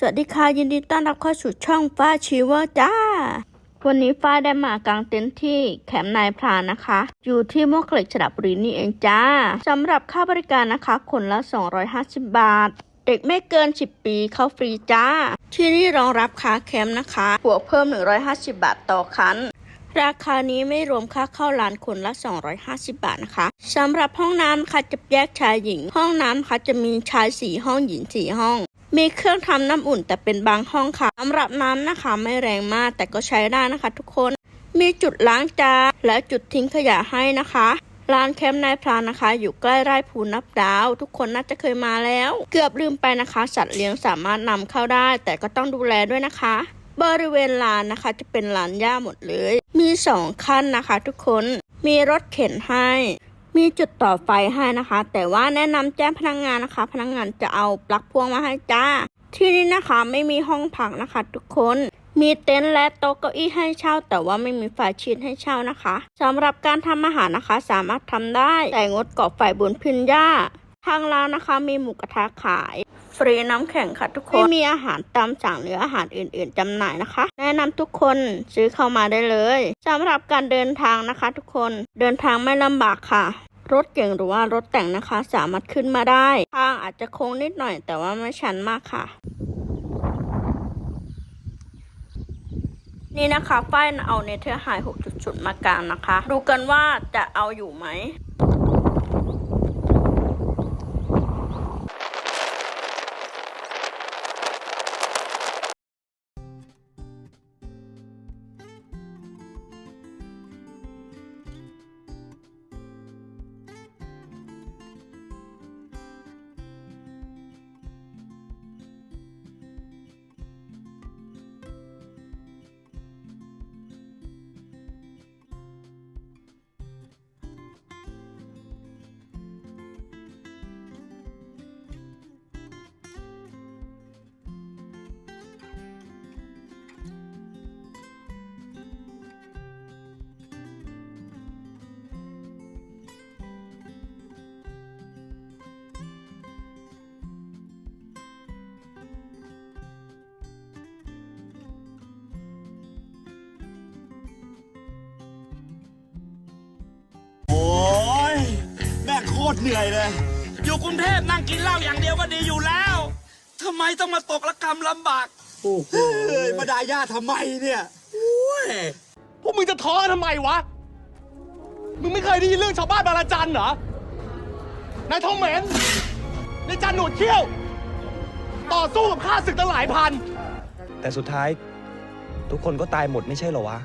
สวัสดีค่ะยินดีต้อนรับเข้าสู่ช่องฟ้าชีวจ้า วันนี้ฟ้าได้มากางเต็นท์ที่แคมป์นายพรานนะคะ อยู่ที่มวกเหล็กฉดับบุรีนี่เองจ้าสำหรับค่าบริการนะคะ คนละ 250 บาท เด็กไม่เกิน 10 ปีเข้าฟรีจ้า ที่นี่รองรับค่าแคมป์นะคะบวกเพิ่ม 150 บาทต่อคันราคานี้ไม่รวมค่าเข้าร้านคนละ 250 บาทนะคะสำหรับห้องน้ำค่ะจะแยกชายหญิง ห้องน้ำค่ะจะมีชาย 4 ห้องหญิง 4 ห้อง มีเครื่องทำน้ำอุ่นแต่เป็นบางห้องค่ะสำหรับน้ำนะคะไม่แรงมากแต่ก็ใช้ได้นะคะ ทุกคน มีจุดล้างจานและจุดทิ้งขยะให้นะคะร้านแคมป์นายพรานนะคะ อยู่ใกล้ไร่ภูนับดาว ทุกคนน่าจะเคยมาแล้ว เกือบลืมไปนะคะ สัตว์เลี้ยงสามารถนำเข้าได้ แต่ก็ต้องดูแลด้วยนะคะ บริเวณลานนะคะ จะเป็นลานหญ้าหมดเลย มีสองขั้นนะคะ ทุกคนมีรถเข็นให้ มีจุดต่อไฟให้นะคะ แต่ว่าแนะนำแจ้งพนักงานนะคะ พนักงานจะเอาปลั๊กพ่วงมาให้จ้า ที่นี่นะคะไม่มีห้องพักนะคะ ทุกคนมีเต็นท์และโต๊ะเก้าอี้ให้เช่า แต่ว่าไม่มีไฟชีตให้เช่านะคะสำหรับการทำอาหารนะคะ สามารถทำได้แต่งดก่อไฟบนพื้นหญ้าทางร้านนะคะมีหมูกระทะขาย ฟรีน้ำแข็งค่ะทุกคนไม่มีอาหารตามสั่งหรืออาหารอื่น ๆจำหน่ายนะคะ แนะนำทุกคนซื้อเข้ามาได้เลยสำหรับการเดินทางนะคะ ทุกคนเดินทางไม่ลำบากค่ะ รถเก่งหรือว่ารถแต่งนะคะ สามารถขึ้นมาได้ทางอาจจะโค้งนิดหน่อย แต่ว่าไม่ชันมากค่ะ นี่นะคะป้ายเอาเนเธอร์ไฮ6.0มากลางนะคะ ดูกันว่าจะเอาอยู่ไหม ตรเหนื่อยเลย อยู่กรุงเทพนั่งกินเหล้าอย่างเดียวก็ดีอยู่แล้วทำไมต้องมาตกระกรรมลำบากเฮ้ยมาดาย่าทำไมเนี่ยพวกมึงจะท้อทำไมวะ มึงไม่เคยได้ยินเรื่องชาวบ้านบางระจันเหรอ นายทองเหม็นนายจันหนวดเขี้ยว ต่อสู้กับข้าศึกตั้งหลายพัน แต่สุดท้าย ทุกคนก็ตายหมดไม่ใช่เหรอวะ